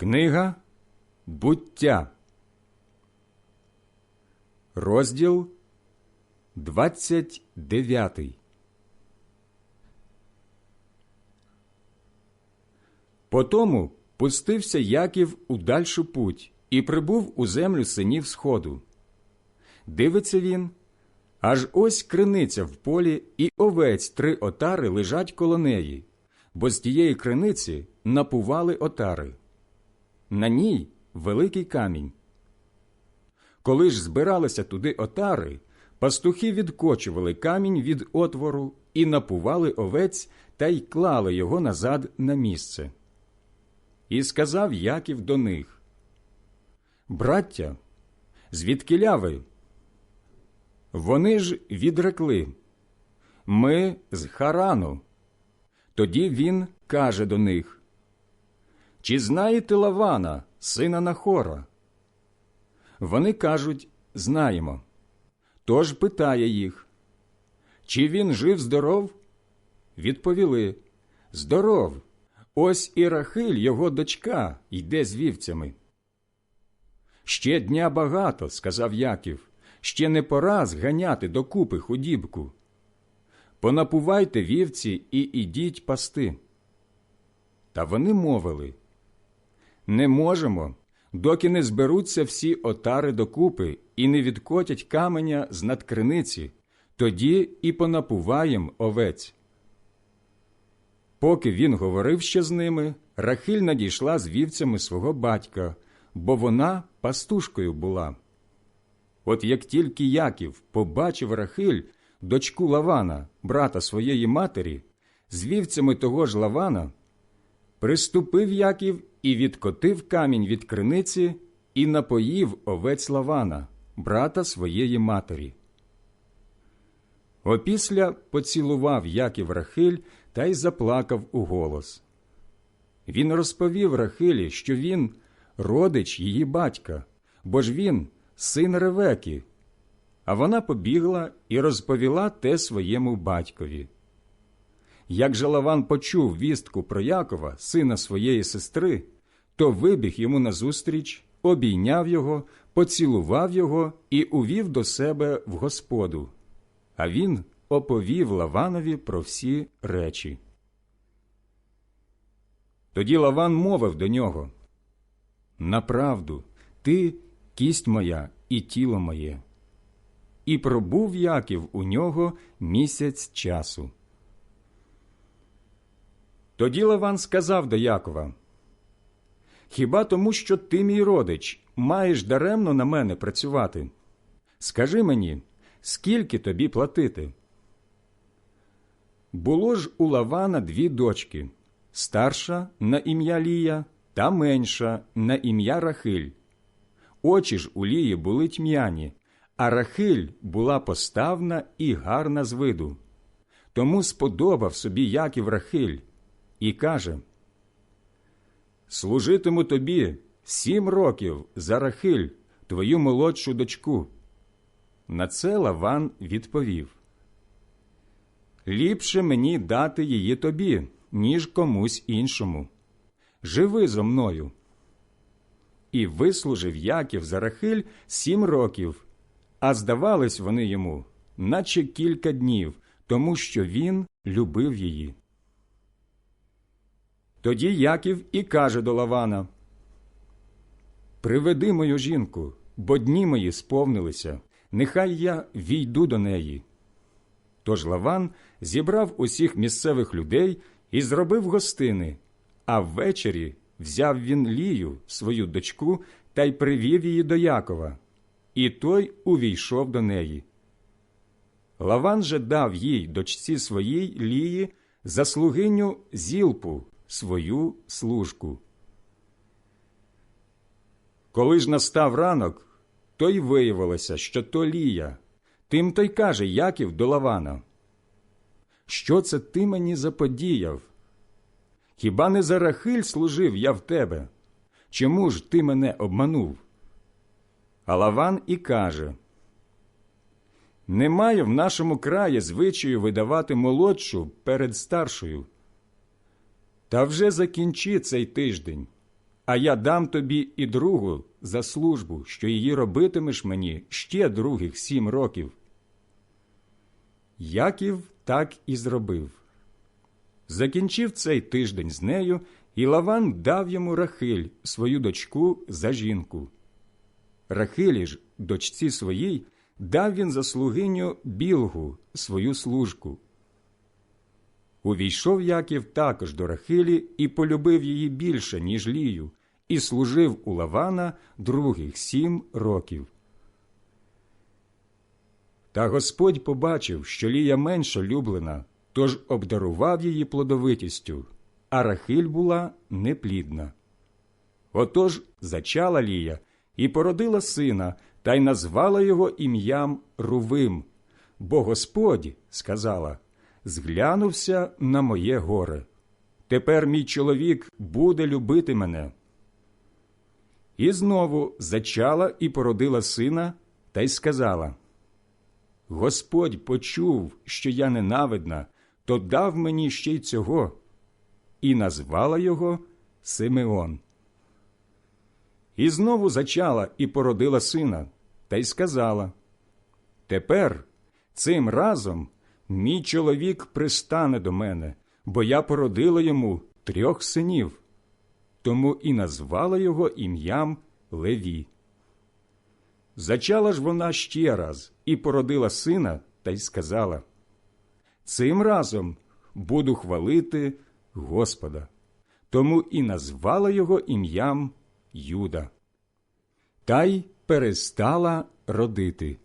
Книга Буття, розділ 29. Потому пустився Яків у дальшу путь і прибув у землю синів сходу. Дивиться він, аж ось криниця в полі, і овець три отари лежать коло неї, бо з тієї криниці напували отари. На ній великий камінь. Коли ж збиралися туди отари, пастухи відкочували камінь від отвору і напували овець та й клали його назад на місце. І сказав Яків до них: Браття, звідкиля ви? Вони ж відрекли Ми з Харану. Тоді він каже до них Чи знаєте Лавана, сина Нахора? Вони кажуть Знаємо. Тож питає їх, чи він жив здоров? Відповіли Здоров. Ось і Рахиль, його дочка, йде з вівцями. Ще дня багато, сказав Яків, ще не пора зганяти докупи худібку. Понапувайте вівці і ідіть пасти. Та вони мовили Не можемо, доки не зберуться всі отари докупи і не відкотять каменя з надкриниці, тоді і понапуваєм овець. Поки він говорив ще з ними, Рахиль надійшла з вівцями свого батька, бо вона пастушкою була. От як тільки Яків побачив Рахиль, дочку Лавана, брата своєї матері, з вівцями того ж Лавана, приступив Яків і відкотив камінь від криниці і напоїв овець Лавана, брата своєї матері. Опісля поцілував Яків Рахиль та й заплакав у голос. Він розповів Рахилі, що він родич її батька, бо ж він син Ревеки. А вона побігла і розповіла те своєму батькові. Як же Лаван почув вістку про Якова, сина своєї сестри, то вибіг йому назустріч, обійняв його, поцілував його і увів до себе в господу. А він оповів Лаванові про всі речі. Тоді Лаван мовив до нього Направду, ти кість моя і тіло моє. І пробув Яків у нього місяць часу. Тоді Лаван сказав до Якова Хіба тому, що ти, мій родич, маєш даремно на мене працювати? Скажи мені, скільки тобі платити? Було ж у Лавана дві дочки старша на ім'я Лія та менша на ім'я Рахиль. Очі ж у Лії були тьмяні, а Рахиль була поставна і гарна з виду. Тому сподобав собі Яків Рахиль і каже Служитиму тобі сім років за Рахиль, твою молодшу дочку. На це Лаван відповів Ліпше мені дати її тобі, ніж комусь іншому. Живи зо мною. І вислужив Яків за Рахиль сім років, а здавались вони йому, наче кілька днів, тому що він любив її. Тоді Яків і каже до Лавана Приведи мою жінку, бо дні мої сповнилися, нехай я війду до неї. Тож Лаван зібрав усіх місцевих людей і зробив гостини, а ввечері взяв він Лію, свою дочку, та й привів її до Якова, і той увійшов до неї. Лаван же дав їй дочці своїй Лії за слугиню зілпу, свою служку. Коли ж настав ранок, то й виявилося, що то Лія. Тим то й каже Яків до Лавана. Що це ти мені заподіяв? Хіба не за Рахиль служив я в тебе? Чому ж ти мене обманув? А Лаван і каже Немає в нашому краї звичаю видавати молодшу перед старшою. Та вже закінчи цей тиждень, а я дам тобі і другу за службу, що її робитимеш мені ще других сім років. Яків так і зробив. Закінчив цей тиждень з нею, і Лаван дав йому Рахиль, свою дочку, за жінку. Рахилі ж, дочці своїй, дав він за слугиню білгу, свою служку. Увійшов Яків також до Рахилі і полюбив її більше, ніж Лію, і служив у Лавана других сім років. Та Господь побачив, що Лія менше люблена, тож обдарував її плодовитістю, а Рахиль була неплідна. Отож зачала Лія і породила сина, та й назвала його ім'ям Рувим, бо Господь, сказала, зглянувся на моє горе. Тепер мій чоловік буде любити мене. І знову зачала і породила сина, та й сказала Господь почув, що я ненавидна, то дав мені ще й цього, і назвала його Симеон. І знову зачала і породила сина, та й сказала Тепер цим разом мій чоловік пристане до мене, бо я породила йому трьох синів, тому і назвала його ім'ям Леві. Зачала ж вона ще раз і породила сина, та й сказала Цим разом буду хвалити Господа, тому і назвала його ім'ям Юда. Та й перестала родити.